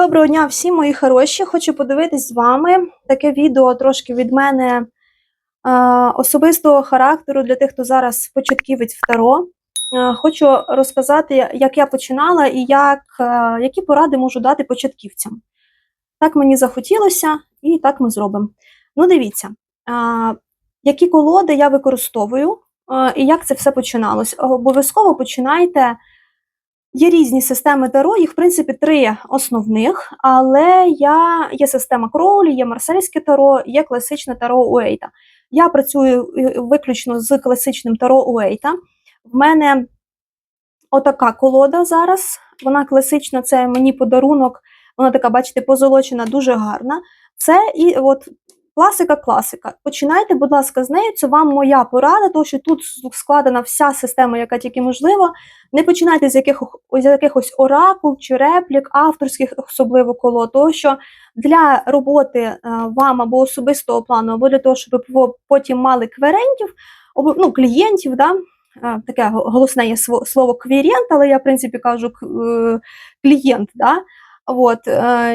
Доброго дня всім мої хороші. Хочу подивитись з вами таке відео трошки від мене е, особистого характеру для тих, хто зараз початківець в Таро. Е, хочу розказати, як я починала і як, е, які поради можу дати початківцям. Так мені захотілося, і так ми зробимо. Ну, дивіться, е, які колоди я використовую е, і як це все починалось. Обов'язково починайте. Є різні системи Таро, їх, в принципі, три основних, але я, є система Кроулі, є марсельське таро, є класичне таро Уейта. Я працюю е, виключно з класичним таро Уейта. В мене отака колода зараз. Вона класична, це мені подарунок, вона така, бачите, позолочена, дуже гарна. Це і от класика, класика. Починайте, будь ласка, з нею. Це вам моя порада, тому що тут складена вся система, яка тільки можлива. Не починайте з яких, з якихось оракул чи реплік, авторських, особливо коло, того що для роботи е, вам або особистого плану, або для того, щоб ви потім мали кверентів, ну, клієнтів, да, е, таке голосне є слово квірент, але я, в принципі, кажу е, клієнт. Да, От,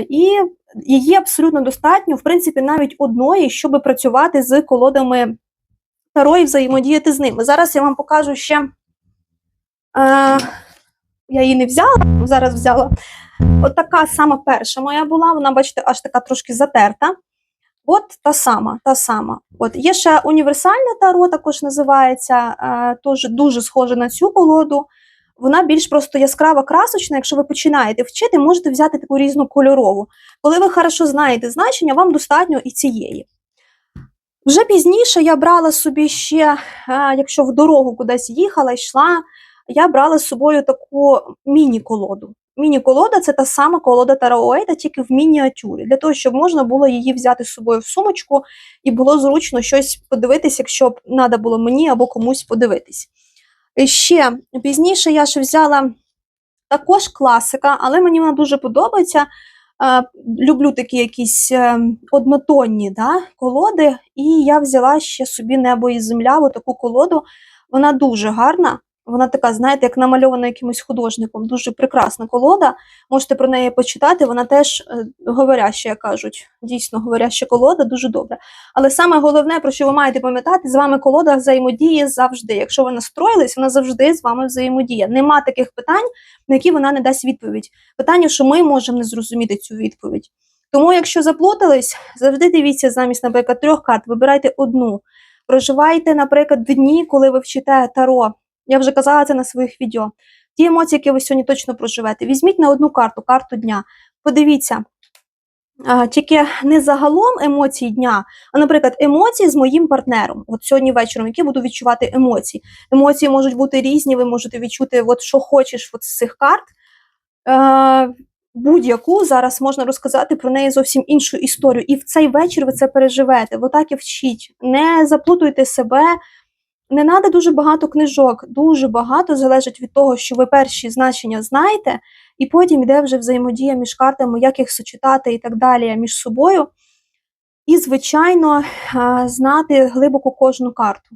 І її абсолютно достатньо, в принципі, навіть одної, щоб працювати з колодами Таро і взаємодіяти з ними. Зараз я вам покажу ще. Е, Я її не взяла, зараз взяла. От така сама перша моя була, вона, бачите, аж така трошки затерта. От та сама, та сама. От Є ще універсальне таро, також називається, е, теж дуже схоже на цю колоду. Вона більш просто яскрава красочна. Якщо ви починаєте вчити, можете взяти таку різну кольорову. Коли ви хорошо знаєте значення, вам достатньо і цієї. Вже пізніше я брала собі ще, якщо в дорогу кудись їхала, йшла, я брала з собою таку міні-колоду. Міні-колода це та сама колода Тараоейта, тільки в мініатюрі, для того, щоб можна було її взяти з собою в сумочку і було зручно щось подивитись, якщо б треба було мені або комусь подивитись. Ще пізніше я ще взяла також класика, але мені вона дуже подобається. Люблю такі якісь е, однотонні да, колоди, і я взяла ще собі небо і земля, отаку колоду. Вона дуже гарна. Вона така, знаєте, як намальована якимось художником, дуже прекрасна колода. Можете про неї почитати, вона теж е, говоряща, як кажуть, дійсно говоряща колода, дуже добра. Але саме головне, про що ви маєте пам'ятати, з вами колода взаємодіє завжди. Якщо ви настроїлись, вона завжди з вами взаємодіє. Нема таких питань, на які вона не дасть відповідь. Питання, що ми можемо не зрозуміти цю відповідь. Тому, якщо заплутались, завжди дивіться замість, наприклад, трьох карт, вибирайте одну. Проживайте, наприклад, дні, коли ви вчите таро. Я вже казала це на своїх відео. Ті емоції, які ви сьогодні точно проживете, візьміть на одну карту, карту дня. Подивіться, тільки не загалом емоції дня, а, наприклад, емоції з моїм партнером. От сьогодні вечором, які буду відчувати емоції. Емоції можуть бути різні, ви можете відчути, от що хочеш от з цих карт. Будь-яку зараз можна розказати про неї зовсім іншу історію. І в цей вечір ви це переживете. Отак і вчіть. Не заплутуйте себе не треба дуже багато книжок, дуже багато залежить від того, що ви перші значення знаєте, і потім йде вже взаємодія між картами, як їх сочетати і так далі між собою. І, звичайно, знати глибоко кожну карту.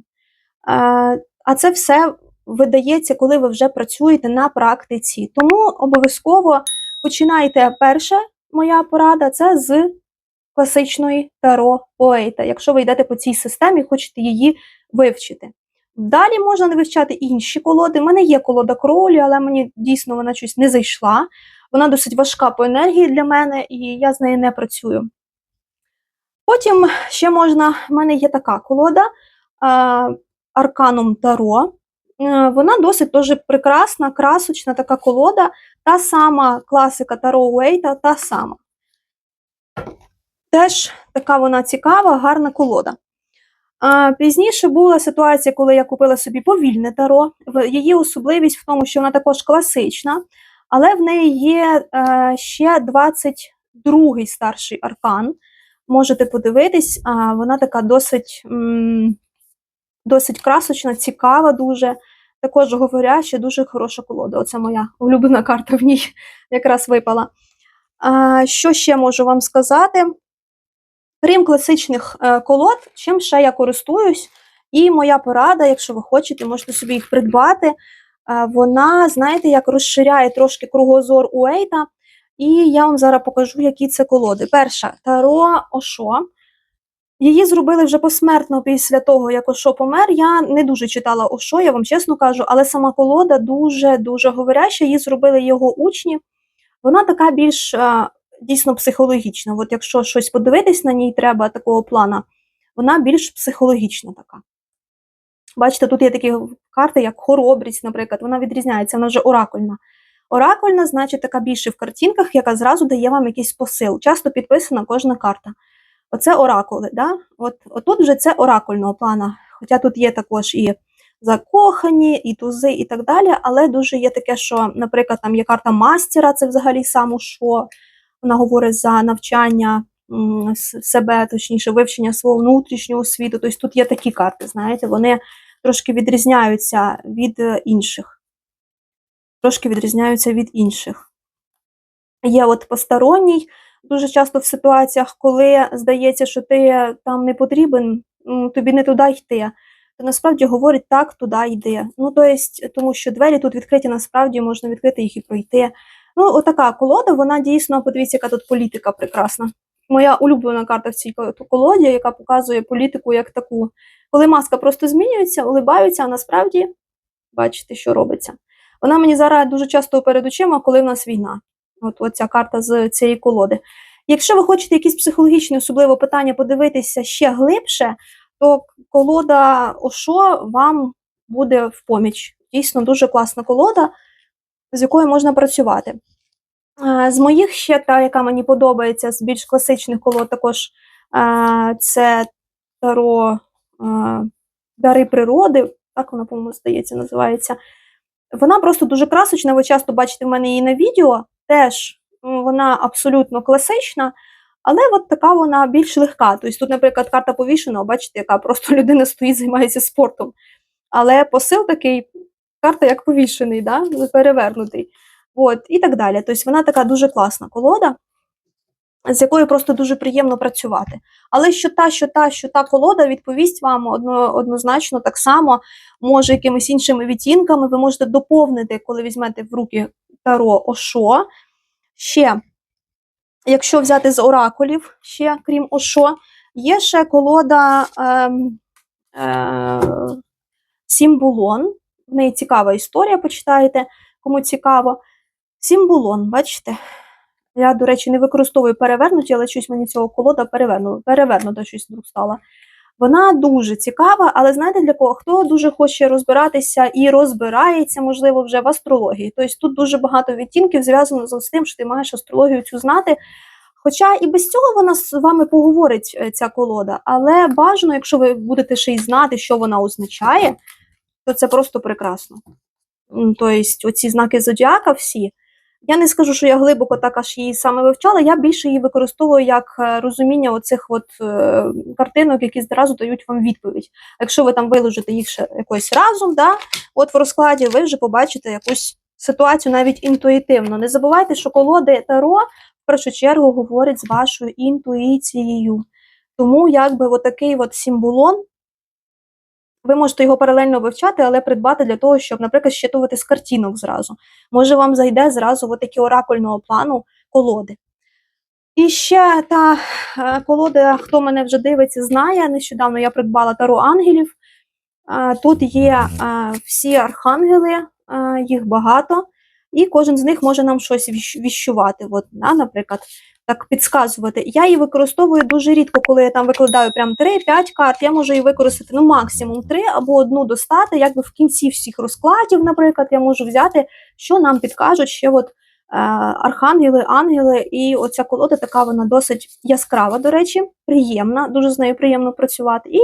А це все видається, коли ви вже працюєте на практиці. Тому обов'язково починайте перше, моя порада це з класичної таро поета, якщо ви йдете по цій системі, хочете її вивчити. Далі можна вивчати інші колоди. У мене є колода кролі, але мені дійсно вона щось не зайшла. Вона досить важка по енергії для мене, і я з нею не працюю. Потім ще можна, в мене є така колода Арканум Таро. Е, вона досить дуже прекрасна, красочна така колода, та сама класика Таро Уейта, та сама. Теж така вона цікава, гарна колода. А Пізніше була ситуація, коли я купила собі повільне таро. Її особливість в тому, що вона також класична, але в неї є е, ще 22-й старший аркан. Можете подивитись, а вона така досить м, досить красочна, цікава, дуже. Також говоряща, дуже хороша колода. Оце моя улюблена карта в ній якраз випала. А, Що ще можу вам сказати? Крім класичних е, колод, чим ще я користуюсь, і моя порада, якщо ви хочете, можете собі їх придбати. Е, вона, знаєте, як розширяє трошки кругозор Уейта. І я вам зараз покажу, які це колоди. Перша Таро Ошо. Її зробили вже посмертно після того, як Ошо помер. Я не дуже читала Ошо, я вам чесно кажу, але сама колода дуже-дуже говоряща. Її зробили його учні. Вона така більш е, дійсно психологічна. От якщо щось подивитись на ній треба такого плана, вона більш психологічна така. Бачите, тут є такі карти, як хоробрість, наприклад, вона відрізняється, вона вже оракульна. Оракульна, значить, така більше в картинках, яка зразу дає вам якийсь посил. Часто підписана кожна карта. Оце оракули. Да? От, отут вже це оракульного плана. Хоча тут є також і закохані, і тузи, і так далі. Але дуже є таке, що, наприклад, там є карта мастера, це взагалі саме що. Вона говорить за навчання себе, точніше, вивчення свого внутрішнього світу. Тобто тут є такі карти, знаєте, вони трошки відрізняються від е, інших. Трошки відрізняються від інших. Є от посторонній, дуже часто в ситуаціях, коли здається, що ти там не потрібен, тобі не туди йти, то насправді говорить так, туди йди. Ну, то есть, тому що двері тут відкриті, насправді можна відкрити їх і пройти. Ну, отака колода, вона дійсно, подивіться, яка тут політика прекрасна. Моя улюблена карта в цій колоді, яка показує політику як таку. Коли маска просто змінюється, улибаються, а насправді бачите, що робиться. Вона мені зараз дуже часто перед очима, коли в нас війна. От, ця карта з цієї колоди. Якщо ви хочете якісь психологічні особливо питання подивитися ще глибше, то колода Ошо вам буде в поміч. Дійсно, дуже класна колода, з якою можна працювати. З моїх ще та, яка мені подобається, з більш класичних колод, також це Таро Дари природи, так вона, по-моєму, здається, називається. Вона просто дуже красочна. Ви часто бачите в мене її на відео. Теж вона абсолютно класична, але от така вона більш легка. Тобто тут, наприклад, карта повішена, бачите, яка просто людина стоїть, займається спортом. Але посил такий, карта як повішений, да? перевернутий. От, і так далі. Тобто вона така дуже класна колода, з якою просто дуже приємно працювати. Але що та, що та, що та колода відповість вам одно, однозначно так само, може якимись іншими відтінками. Ви можете доповнити, коли візьмете в руки таро Ошо. Ще, якщо взяти з оракулів, ще крім Ошо, є ще колода ем, е, Сімбулон. В неї цікава історія, почитаєте, кому цікаво. Сімбулон, бачите? Я, до речі, не використовую перевернуті, але щось мені цього колода перевернула. Перевернута щось вдруг стала. Вона дуже цікава, але знаєте для кого? Хто дуже хоче розбиратися і розбирається, можливо, вже в астрології. Тобто тут дуже багато відтінків зв'язано з тим, що ти маєш астрологію цю знати. Хоча і без цього вона з вами поговорить, е, ця колода, але бажано, якщо ви будете ще й знати, що вона означає, то це просто прекрасно. Тобто, оці знаки зодіака всі. Я не скажу, що я глибоко так аж її саме вивчала. Я більше її використовую як е, розуміння оцих от е, картинок, які зразу дають вам відповідь. Якщо ви там виложите їх ще якось разом, да, от в розкладі ви вже побачите якусь ситуацію навіть інтуїтивно. Не забувайте, що колоди Таро в першу чергу говорять з вашою інтуїцією. Тому якби отакий от символон, ви можете його паралельно вивчати, але придбати для того, щоб, наприклад, щитувати з картинок зразу. Може, вам зайде зразу от такі оракульного плану колоди. І ще та е, колода, хто мене вже дивиться, знає. Нещодавно я придбала Таро ангелів. Е, Тут є е, всі архангели, їх багато, і кожен з них може нам щось віщувати. От, наприклад, так підсказувати. Я її використовую дуже рідко, коли я там викладаю прям 3-5 карт. Я можу її використати ну, максимум 3 або одну достати. Якби в кінці всіх розкладів, наприклад, я можу взяти, що нам підкажуть ще от, е, архангели, ангели. І оця колода така вона досить яскрава, до речі, приємна, дуже з нею приємно працювати. І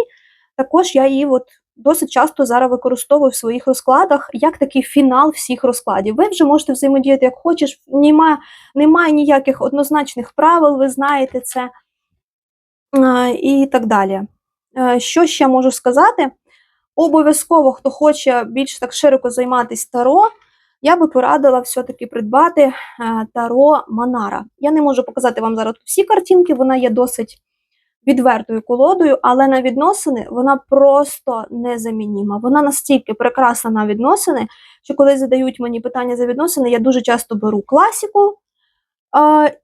також я її от досить часто зараз використовую в своїх розкладах як такий фінал всіх розкладів. Ви вже можете взаємодіяти як хочеш, немає, немає ніяких однозначних правил, ви знаєте це і так далі. Е, Що ще можу сказати? Обов'язково, хто хоче більш так широко займатися таро, я би порадила все-таки придбати е, таро Манара. Я не можу показати вам зараз всі картинки, вона є досить відвертою колодою, але на відносини вона просто незамініма. Вона настільки прекрасна на відносини, що коли задають мені питання за відносини, я дуже часто беру класіку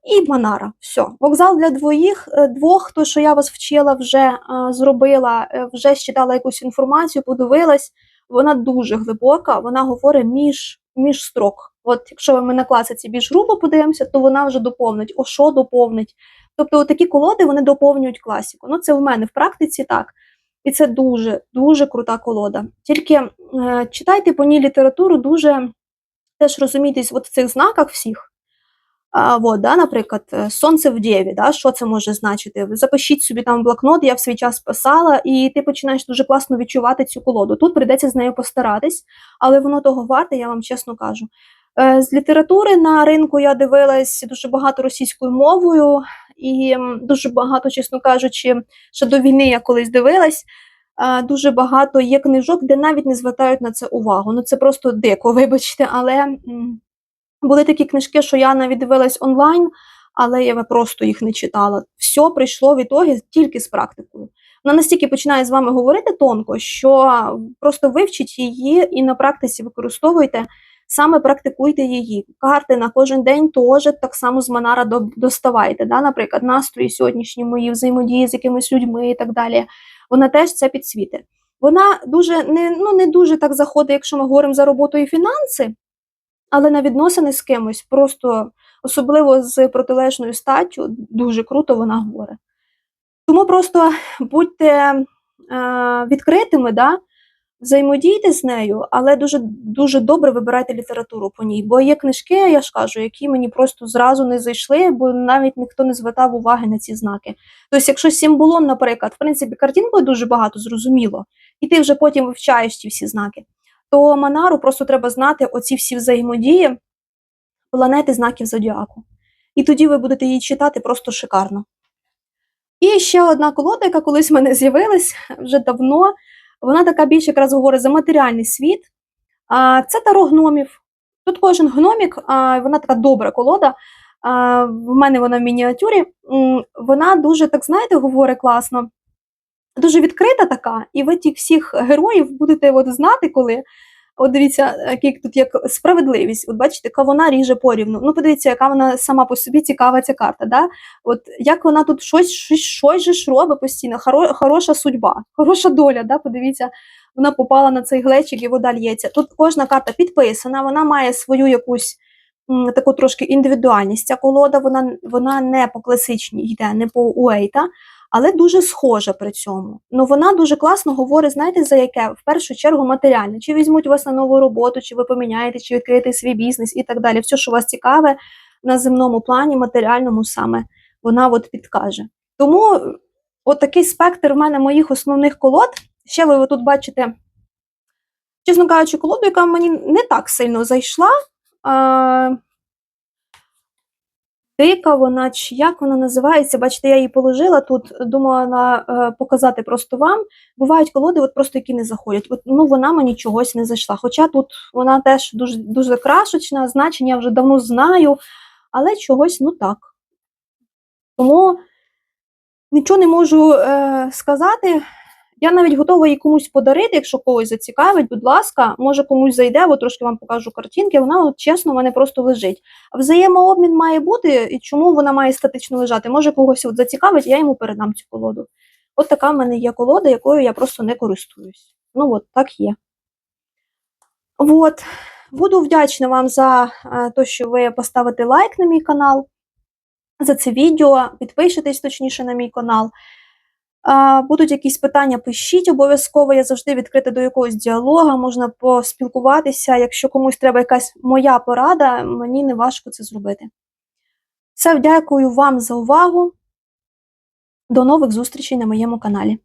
і Манара. Все. Вокзал для двоїх, е, двох, то, що я вас вчила, вже е, зробила, е, вже считала якусь інформацію, подивилась. Вона дуже глибока, вона говорить між, між строк. От якщо ми на класиці більш грубо подивимося, то вона вже доповнить. О, що доповнить? Тобто такі колоди вони доповнюють класіку. Ну, це в мене в практиці так. І це дуже, дуже крута колода. Тільки е, читайте по ній літературу, дуже теж розумійтесь от в цих знаках всіх. А, вот, да, наприклад, е, сонце в Дєві, да, що це може значити? Запишіть собі там блокнот, я в свій час писала, і ти починаєш дуже класно відчувати цю колоду. Тут прийдеться з нею постаратись, але воно того варте, я вам чесно кажу. Е, З літератури на ринку я дивилась дуже багато російською мовою, і дуже багато, чесно кажучи, ще до війни я колись дивилась. Дуже багато є книжок, де навіть не звертають на це увагу. Ну це просто дико, вибачте, але були такі книжки, що я навіть дивилась онлайн, але я просто їх не читала. Все прийшло в ітогі тільки з практикою. Вона настільки починає з вами говорити тонко, що просто вивчіть її і на практиці використовуйте, саме практикуйте її. Карти на кожен день теж так само з Манара доставайте. Да? Наприклад, настрої сьогоднішні мої взаємодії з якимись людьми і так далі. Вона теж це підсвітить. Вона дуже не, ну, не дуже так заходить, якщо ми говоримо за роботу і фінанси, але на відносини з кимось, просто особливо з протилежною статтю, дуже круто вона говорить. Тому просто будьте е, відкритими, да? Взаємодійте з нею, але дуже, дуже добре вибирайте літературу по ній. Бо є книжки, я ж кажу, які мені просто зразу не зайшли, бо навіть ніхто не звертав уваги на ці знаки. Тобто, якщо символон, наприклад, в принципі, картинкою дуже багато зрозуміло, і ти вже потім вивчаєш ці всі знаки, то Манару просто треба знати оці всі взаємодії планети знаків зодіаку. І тоді ви будете її читати просто шикарно. І ще одна колода, яка колись в мене з'явилась вже давно. Вона така більше якраз говорить за матеріальний світ. А, Це таро гномів. Тут кожен гномік, а, вона така добра колода. А, В мене вона в мініатюрі. Вона дуже, так знаєте, говорить класно, дуже відкрита така, і ви тих всіх героїв будете от знати, коли. От дивіться, який тут як справедливість. От бачите, вона ріже порівну. Ну, подивіться, яка вона сама по собі цікава ця карта. Да? От як вона тут щось, щось, щось же ж робить постійно, хоро, хороша судьба, хороша доля. Да? Подивіться, вона попала на цей глечик і вода лється. Тут кожна карта підписана, вона має свою якусь таку трошки індивідуальність. Ця колода вона, вона не по класичній йде, не по Уейта, але дуже схожа при цьому. Ну вона дуже класно говорить, знаєте, за яке? В першу чергу матеріальне. Чи візьмуть вас на нову роботу, чи ви поміняєте, чи відкриєте свій бізнес і так далі. Все, що вас цікаве на земному плані, матеріальному саме вона от підкаже. Тому е, от спектр в мене моїх основних колод. Ще ви тут бачите, чесно кажучи, колоду, яка мені не так сильно зайшла. А, Дика вона, чи як вона називається, бачите, я її положила тут, думала на, е, показати просто вам. Бувають колоди, от просто які не заходять. От, ну, вона мені чогось не зайшла. Хоча тут вона теж дуже, дуже крашечна, значення вже давно знаю, але чогось ну так. Тому нічого не можу е, сказати. Я навіть готова її комусь подарити, якщо когось зацікавить, будь ласка, може комусь зайде, бо трошки вам покажу картинки. Вона от, чесно в мене просто лежить. Взаємообмін має бути, і чому вона має статично лежати? Може когось от зацікавить, я йому передам цю колоду. От така в мене є колода, якою я просто не користуюсь. Ну от так є. От. Буду вдячна вам за е, те, що ви поставите лайк на мій канал, за це відео, підпишитесь точніше на мій канал. Будуть якісь питання, пишіть обов'язково. Я завжди відкрита до якогось діалогу, можна поспілкуватися. Якщо комусь треба якась моя порада, мені не важко це зробити. Все, дякую вам за увагу. До нових зустрічей на моєму каналі.